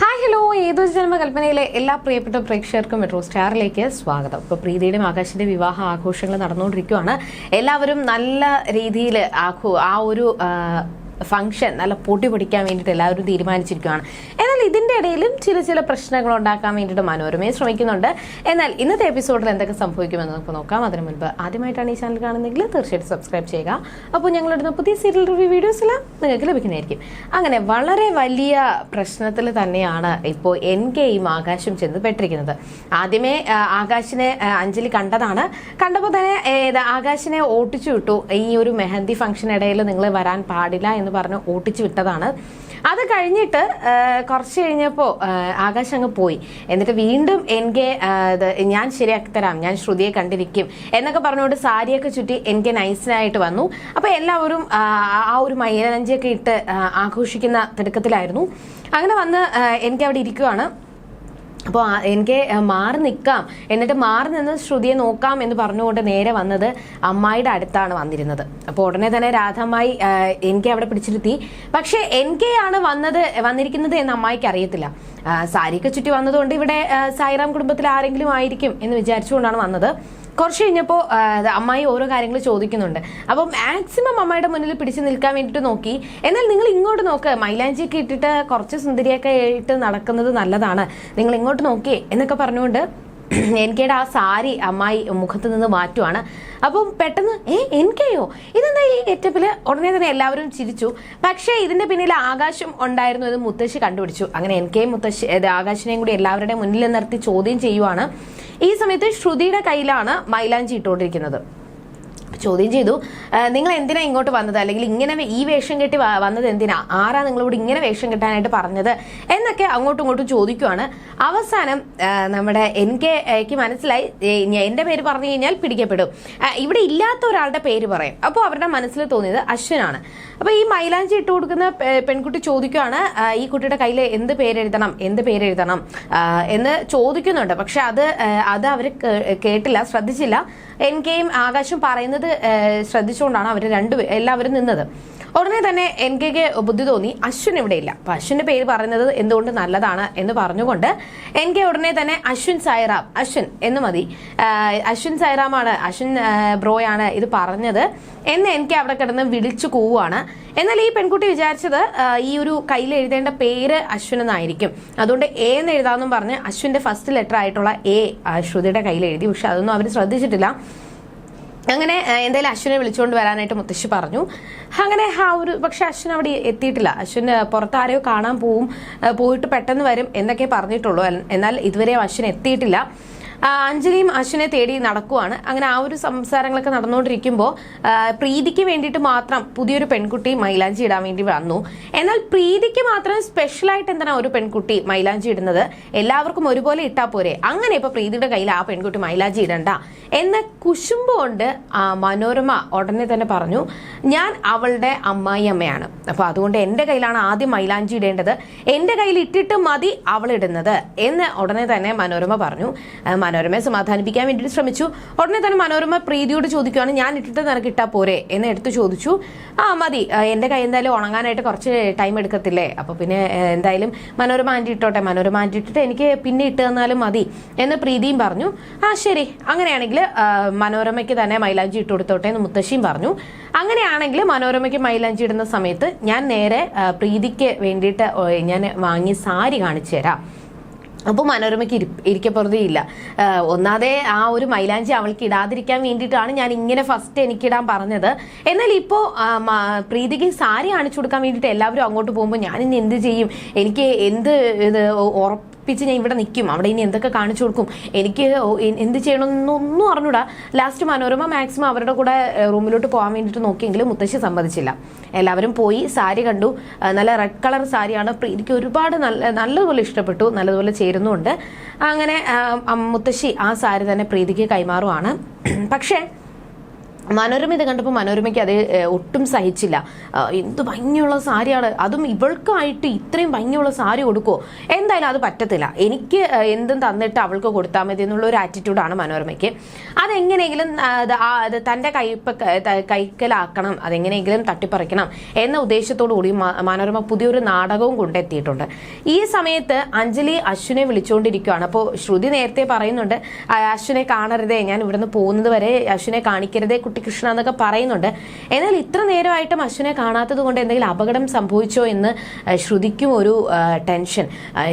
Hi hello ഏതോ ജന്മകൽപ്പനയിലെ എല്ലാ പ്രിയപ്പെട്ട പ്രേക്ഷകർക്കും മെട്രോ സ്റ്റാറിലേക്ക് സ്വാഗതം. ഇപ്പോൾ പ്രീതിയുടെയും ആകാശിന്റെ വിവാഹ ആഘോഷങ്ങൾ നടന്നുകൊണ്ടിരിക്കുകയാണ് എല്ലാവരും നല്ല രീതിയിൽ ആഘോ ആ ഒരു ഫംഗ്ഷൻ നല്ല പൊടി പൊടിക്കാൻ വേണ്ടിയിട്ട് എല്ലാവരും തീരുമാനിച്ചിരിക്കുകയാണ് എന്നാൽ ഇതിന്റെ ഇടയിലും ചില ചില പ്രശ്നങ്ങൾ ഉണ്ടാക്കാൻ വേണ്ടിയിട്ട് മനോരമയെ ശ്രമിക്കുന്നുണ്ട്. എന്നാൽ ഇന്നത്തെ എപ്പിസോഡിൽ എന്തൊക്കെ സംഭവിക്കുമെന്ന് നമുക്ക് നോക്കാം. അതിനു മുൻപ് ആദ്യമായിട്ടാണ് ഈ ചാനൽ കാണുന്നതെങ്കിൽ തീർച്ചയായിട്ടും സബ്സ്ക്രൈബ് ചെയ്യുക. അപ്പോൾ ഞങ്ങളിടുന്ന പുതിയ സീരിയൽ റിവ്യൂ വീഡിയോസെല്ലാം നിങ്ങൾക്ക് ലഭിക്കുന്നതായിരിക്കും. അങ്ങനെ വളരെ വലിയ പ്രശ്നത്തിൽ തന്നെയാണ് ഇപ്പോൾ എൻ കെയും ആകാശം ചെന്ന് പെട്ടിരിക്കുന്നത് ആദ്യമേ ആകാശിനെ അഞ്ജലി കണ്ടതാണ്. കണ്ടപ്പോൾ തന്നെ ആകാശിനെ ഓട്ടിച്ചു വിട്ടു. ഈ ഒരു മെഹന്തി ഫംഗ്ഷൻ ഇടയിൽ നിങ്ങൾ വരാൻ പാടില്ല എന്ന് പറഞ്ഞ് ഓട്ടിച്ചു വിട്ടതാണ്. അത് കഴിഞ്ഞിട്ട് കുറച്ച് കഴിഞ്ഞപ്പോൾ ആകാശ് അങ്ങ് പോയി. എന്നിട്ട് വീണ്ടും എനിക്ക് ഞാൻ ശരിയാക്കി തരാം ഞാൻ ശ്രുതിയെ കണ്ടിരിക്കും എന്നൊക്കെ പറഞ്ഞുകൊണ്ട് സാരിയൊക്കെ ചുറ്റി എനിക്ക് നൈസിനായിട്ട് വന്നു. അപ്പൊ എല്ലാവരും ആ, ഒരു മൈലഞ്ചിയൊക്കെ ഇട്ട് ആഘോഷിക്കുന്ന തിടുക്കത്തിലായിരുന്നു. അങ്ങനെ വന്ന് എനിക്ക് അവിടെ ഇരിക്കുവാണ്. അപ്പോൾ എനിക്ക് മാറി നിൽക്കാം എന്നിട്ട് മാറി നിന്ന് ശ്രുതിയെ നോക്കാം എന്ന് പറഞ്ഞുകൊണ്ട് നേരെ വന്നത് അമ്മായിയുടെ അടുത്താണ് വന്നിരുന്നത്. അപ്പോൾ ഉടനെ തന്നെ രാധാമായി എനിക്ക് അവിടെ പിടിച്ചിരുത്തി. പക്ഷേ എനിക്ക് ആണ് വന്നത് വന്നിരിക്കുന്നത് എന്ന് അമ്മായിക്ക് അറിയത്തില്ല. സാരിക്ക് ചുറ്റി വന്നതുകൊണ്ട് ഇവിടെ സായിറാം കുടുംബത്തിൽ ആരെങ്കിലും ആയിരിക്കും എന്ന് വിചാരിച്ചുകൊണ്ടാണ് വന്നത്. കുറച്ച് കഴിഞ്ഞപ്പോൾ അമ്മായി ഓരോ കാര്യങ്ങൾ ചോദിക്കുന്നുണ്ട്. അപ്പം മാക്സിമം അമ്മയുടെ മുന്നിൽ പിടിച്ചു നിൽക്കാൻ വേണ്ടിയിട്ട് നോക്കി. എന്നാൽ നിങ്ങൾ ഇങ്ങോട്ട് നോക്ക്. മൈലാഞ്ചിയൊക്കെ ഇട്ടിട്ട് കുറച്ച് സുന്ദരിയൊക്കെ ആയിട്ട് നടക്കുന്നത് നല്ലതാണ്. നിങ്ങൾ ഇങ്ങോട്ട് നോക്കിയേ എന്നൊക്കെ പറഞ്ഞുകൊണ്ട് എനിക്കയുടെ ആ സാരി അമ്മായി മുഖത്ത് നിന്ന് മാറ്റുവാണ്. അപ്പം പെട്ടെന്ന് ഏ എനിക്കയോ ഇതെന്താ ഈ ഗെറ്റപ്പിൽ ഉടനെ തന്നെ എല്ലാവരും ചിരിച്ചു. പക്ഷേ ഇതിന്റെ പിന്നിൽ ആകാശം ഉണ്ടായിരുന്നു എന്ന് മുത്തശ്ശി കണ്ടുപിടിച്ചു. അങ്ങനെ എനിക്കെയും മുത്തശ്ശി ആകാശിനെയും കൂടി എല്ലാവരുടെയും മുന്നിൽ നിർത്തി ചോദ്യം ചെയ്യുവാണ്. ഈ സമയത്ത് ശ്രുതിയുടെ കയ്യിലാണ് മൈലാഞ്ചി ഇട്ടുകൊണ്ടിരിക്കുന്നത്. ചോദ്യം ചെയ്തു. നിങ്ങൾ എന്തിനാ ഇങ്ങോട്ട് വന്നത്? അല്ലെങ്കിൽ ഇങ്ങനെ ഈ വേഷം കെട്ടി വന്നത് എന്തിനാ? ആരാ നിങ്ങളോട് ഇങ്ങനെ വേഷം കെട്ടാനായിട്ട് പറഞ്ഞത്? എന്നൊക്കെ അങ്ങോട്ടും ഇങ്ങോട്ടും ചോദിക്കുവാണ്. അവസാനം നമ്മുടെ എനിക്ക് എനിക്ക് മനസ്സിലായി എന്റെ പേര് പറഞ്ഞു കഴിഞ്ഞാൽ പിടിക്കപ്പെടും. ഇവിടെ ഇല്ലാത്ത ഒരാളുടെ പേര് പറയും. അപ്പോൾ അവരുടെ മനസ്സിൽ തോന്നിയത് അശ്വനാണ്. അപ്പോൾ ഈ മൈലാഞ്ചി ഇട്ട് കൊടുക്കുന്ന പെൺകുട്ടി ചോദിക്കുവാണ് ഈ കുട്ടിയുടെ കയ്യിൽ എന്ത് പേരെഴുതണം? എന്ത് പേരെഴുതണം? എന്ന് ചോദിക്കുന്നുണ്ട്. പക്ഷെ അത് അത് അവർ കേട്ടില്ല ശ്രദ്ധിച്ചില്ല. എൻ കെയും ആകാശം പറയുന്നത് ശ്രദ്ധിച്ചുകൊണ്ടാണ് അവർ രണ്ട് എല്ലാവരും നിന്നത്. ഉടനെ തന്നെ എൻ കെ കെ ബുദ്ധി തോന്നി അശ്വിൻ ഇവിടെ ഇല്ല അപ്പൊ അശ്വിന്റെ പേര് പറയുന്നത് എന്തുകൊണ്ട് നല്ലതാണ് എന്ന് പറഞ്ഞുകൊണ്ട് എൻ കെ ഉടനെ തന്നെ അശ്വിൻ സായിറാം അശ്വിൻ എന്ന് മതി. അശ്വിൻ സായിറാമാണ് അശ്വിൻ ബ്രോയാണ് ഇത് പറഞ്ഞത്. എന്ന് എൻ കെ അവിടെ കിടന്ന് വിളിച്ചു കൂവാണ് എന്നാൽ ഈ പെൺകുട്ടി വിചാരിച്ചത് ഈ ഒരു കയ്യിൽ എഴുതേണ്ട പേര് അശ്വിൻ എന്നായിരിക്കും. അതുകൊണ്ട് എ എന്ന് എഴുതാമെന്നും പറഞ്ഞ് അശ്വിന്റെ ഫസ്റ്റ് ലെറ്റർ ആയിട്ടുള്ള എ ശ്രുതിയുടെ കയ്യിൽ എഴുതി. പക്ഷെ അതൊന്നും അവർ ശ്രദ്ധിച്ചിട്ടില്ല. അങ്ങനെ എന്തായാലും അശ്വിനെ വിളിച്ചുകൊണ്ട് വരാനായിട്ട് മുത്തശ്ശി പറഞ്ഞു. അങ്ങനെ ആ ഒരു പക്ഷെ അശ്വിൻ അവിടെ എത്തിയിട്ടില്ല. അശ്വിൻ പുറത്ത് ആരെയോ കാണാൻ പോവും പോയിട്ട് പെട്ടെന്ന് വരും എന്നൊക്കെ പറഞ്ഞിട്ടുള്ളൂ. എന്നാൽ ഇതുവരെ അശ്വിൻ എത്തിയിട്ടില്ല. അഞ്ജലിയും അശ്വിനെ തേടി നടക്കുവാണ്. അങ്ങനെ ആ ഒരു സംസാരങ്ങളൊക്കെ നടന്നുകൊണ്ടിരിക്കുമ്പോൾ പ്രീതിക്ക് വേണ്ടിയിട്ട് മാത്രം പുതിയൊരു പെൺകുട്ടി മൈലാഞ്ചി ഇടാൻ വേണ്ടി വന്നു. എന്നാൽ പ്രീതിക്ക് മാത്രം സ്പെഷ്യലായിട്ട് എന്താണ് ഒരു പെൺകുട്ടി മൈലാഞ്ചി ഇടുന്നത്? എല്ലാവർക്കും ഒരുപോലെ ഇട്ടാ പോരെ. അങ്ങനെ ഇപ്പൊ പ്രീതിയുടെ കയ്യിൽ ആ പെൺകുട്ടി മൈലാഞ്ചി ഇടണ്ട. എന്ന കുശുമ്പ് കൊണ്ട് മനോരമ ഉടനെ തന്നെ പറഞ്ഞു ഞാൻ അവളുടെ അമ്മായി അമ്മയാണ് അപ്പൊ അതുകൊണ്ട് എന്റെ കയ്യിലാണ് ആദ്യം മൈലാഞ്ചി ഇടേണ്ടത്. എന്റെ കയ്യിൽ ഇട്ടിട്ട് മതി അവൾ ഇടുന്നത്. എന്ന് ഉടനെ തന്നെ മനോരമ പറഞ്ഞു. മനോരമയെ സമാധാനിപ്പിക്കാൻ വേണ്ടിയിട്ട് ശ്രമിച്ചു. ഉടനെ തന്നെ മനോരമ പ്രീതിയോട് ചോദിക്കുകയാണ് ഞാൻ ഇട്ടിട്ട് നിനക്ക് ഇട്ടാ പോരെ? എന്ന് എടുത്തു ചോദിച്ചു. ആ മതി. എന്റെ കൈ എന്തായാലും ഉണങ്ങാനായിട്ട് കുറച്ച് ടൈം എടുക്കത്തില്ലേ? അപ്പൊ പിന്നെ എന്തായാലും മനോരമ ആന്റി ഇട്ടോട്ടെ. മനോരമ ആന്റി ഇട്ടിട്ട് എനിക്ക് പിന്നെ ഇട്ട് തന്നാലും മതി. എന്ന് പ്രീതിയും പറഞ്ഞു. ആ ശരി. അങ്ങനെയാണെങ്കിൽ മനോരമയ്ക്ക് തന്നെ മൈലാഞ്ചി ഇട്ട് കൊടുത്തോട്ടെ എന്ന് മുത്തശ്ശിയും പറഞ്ഞു. അങ്ങനെയാണെങ്കിൽ മനോരമയ്ക്ക് മൈലാഞ്ചി ഇടുന്ന സമയത്ത് ഞാൻ നേരെ പ്രീതിക്ക് വേണ്ടിയിട്ട് ഞാൻ വാങ്ങിയ സാരി കാണിച്ചു തരാം. അപ്പോൾ മനോരമയ്ക്ക് ഇരി ഇരിക്കപ്പുറതയില്ല ഒന്നാതെ ആ ഒരു മൈലാഞ്ചി അവൾക്ക് ഇടാതിരിക്കാൻ വേണ്ടിയിട്ടാണ് ഞാൻ ഇങ്ങനെ ഫസ്റ്റ് എനിക്കിടാൻ പറഞ്ഞത്. എന്നാൽ ഇപ്പോൾ പ്രീതിക്ക് സാരി കാണിച്ചു കൊടുക്കാൻ വേണ്ടിയിട്ട് എല്ലാവരും അങ്ങോട്ട് പോകുമ്പോൾ ഞാൻ ഇനി എന്ത് ചെയ്യും? എനിക്ക് എന്ത് ഇത് ഉറപ്പിച്ച് ഞാൻ ഇവിടെ നിൽക്കും. അവിടെ ഇനി എന്തൊക്കെ കാണിച്ചു കൊടുക്കും? എനിക്ക് എന്ത് ചെയ്യണമെന്നൊന്നും അറിഞ്ഞൂടാ. ലാസ്റ്റ് മനോരമ മാക്സിമം അവരുടെ കൂടെ റൂമിലോട്ട് പോകാൻ വേണ്ടിയിട്ട് നോക്കിയെങ്കിലും മുത്തശ്ശി സമ്മതിച്ചില്ല. എല്ലാവരും പോയി സാരി കണ്ടു. നല്ല റെഡ് കളർ സാരിയാണ്. എനിക്ക് ഒരുപാട് നല്ല നല്ലതുപോലെ ഇഷ്ടപ്പെട്ടു. നല്ലതുപോലെ ചേരുന്നുണ്ട്. അങ്ങനെ മുത്തശ്ശി ആ സാരി തന്നെ പ്രീതിക്ക് കൈമാറുവാണ്. പക്ഷേ മനോരമ ഇത് കണ്ടപ്പോൾ മനോരമയ്ക്ക് അത് ഒട്ടും സഹിച്ചില്ല. എന്ത് ഭംഗിയുള്ള സാരിയാണ്. അതും ഇവൾക്കായിട്ട് ഇത്രയും ഭംഗിയുള്ള സാരി കൊടുക്കുമോ എന്തായാലും അത് പറ്റത്തില്ല. എനിക്ക് എന്തും തന്നിട്ട് അവൾക്ക് കൊടുത്താൽ മതി എന്നുള്ള ഒരു ആറ്റിറ്റ്യൂഡാണ് മനോരമയ്ക്ക്. അതെങ്ങനെയെങ്കിലും തന്റെ കൈപ്പ കൈക്കലാക്കണം. അതെങ്ങനെയെങ്കിലും തട്ടിപ്പറിക്കണം എന്ന ഉദ്ദേശത്തോടു കൂടി മനോരമ പുതിയൊരു നാടകവും കൊണ്ടെത്തിയിട്ടുണ്ട്. ഈ സമയത്ത് അഞ്ജലി അശ്വിനെ വിളിച്ചുകൊണ്ടിരിക്കുകയാണ് അപ്പോൾ ശ്രുതി നേരത്തെ പറയുന്നുണ്ട് അശ്വിനെ കാണരുതേ ഞാൻ ഇവിടുന്ന് പോകുന്നത് വരെ അശ്വിനെ കാണിക്കരുതേ കുട്ടികൃഷ്ണ എന്നൊക്കെ പറയുന്നുണ്ട്. എന്നാൽ ഇത്ര നേരമായിട്ടും അശ്വിനെ കാണാത്തത് കൊണ്ട് എന്തെങ്കിലും അപകടം സംഭവിച്ചോ എന്ന് ശ്രുതിക്കും ഒരു ടെൻഷൻ.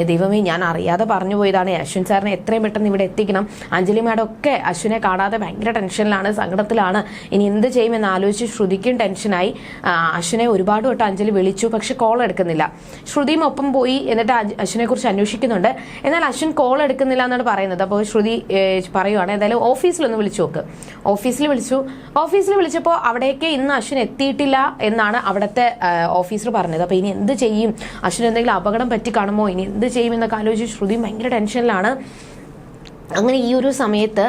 ദൈവമേ ഞാൻ അറിയാതെ പറഞ്ഞു പോയതാണ്. അശ്വിൻ സാറിനെ എത്രയും പെട്ടെന്ന് ഇവിടെ എത്തിക്കണം. അഞ്ജലി മാഡം ഒക്കെ അശ്വിനെ കാണാതെ ഭയങ്കര ടെൻഷനിലാണ് സങ്കടത്തിലാണ്. ഇനി എന്ത് ചെയ്യുമെന്ന് ആലോചിച്ച് ശ്രുതിക്കും ടെൻഷനായി. അശ്വിനെ ഒരുപാട് വട്ടം അഞ്ജലി വിളിച്ചു പക്ഷെ കോൾ എടുക്കുന്നില്ല. ശ്രുതിയും ഒപ്പം പോയി എന്നിട്ട് അശ്വിനെ കുറിച്ച് അന്വേഷിക്കുന്നുണ്ട്. എന്നാൽ അശ്വിൻ കോൾ എടുക്കുന്നില്ല എന്നാണ് പറയുന്നത്. അപ്പോൾ ശ്രുതി പറയുവാണ് എന്തായാലും ഓഫീസിലൊന്ന് വിളിച്ചു നോക്ക്. ഓഫീസിൽ വിളിച്ചു. ഓഫീസിൽ വിളിച്ചപ്പോൾ അവിടേക്ക് ഇന്ന് അശ്വിൻ എത്തിയിട്ടില്ല എന്നാണ് അവിടുത്തെ ഓഫീസർ പറഞ്ഞത്. അപ്പോൾ ഇനി എന്ത് ചെയ്യും? അശ്വിൻ എന്തെങ്കിലും അപകടം പറ്റി കാണുമോ? ഇനി എന്ത് ചെയ്യും എന്നൊക്കെ ആലോചിച്ച് ശ്രുതി ഭയങ്കര ടെൻഷനിലാണ്. അങ്ങനെ ഈ ഒരു സമയത്ത്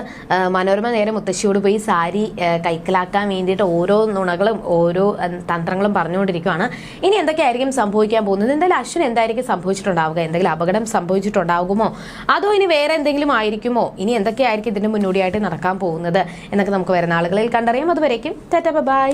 മനോരമ നേരെ മുത്തശ്ശിയോട് പോയി സാരി കൈക്കലാക്കാൻ വേണ്ടിയിട്ട് ഓരോ നുണകളും ഓരോ തന്ത്രങ്ങളും പറഞ്ഞുകൊണ്ടിരിക്കുകയാണ് ഇനി എന്തൊക്കെയായിരിക്കും സംഭവിക്കാൻ പോകുന്നത്? എന്തായാലും അശ്വിൻ എന്തായിരിക്കും സംഭവിച്ചിട്ടുണ്ടാവുക? എന്തെങ്കിലും അപകടം സംഭവിച്ചിട്ടുണ്ടാകുമോ അതോ ഇനി വേറെ എന്തെങ്കിലും ആയിരിക്കുമോ? ഇനി എന്തൊക്കെയായിരിക്കും ഇതിന്റെ മുന്നോടിയായിട്ട് നടക്കാൻ പോകുന്നത്? എന്നൊക്കെ നമുക്ക് വരുന്ന ആളുകളിൽ കണ്ടറിയാം. അതുവരേക്കും ടാറ്റ ബൈ.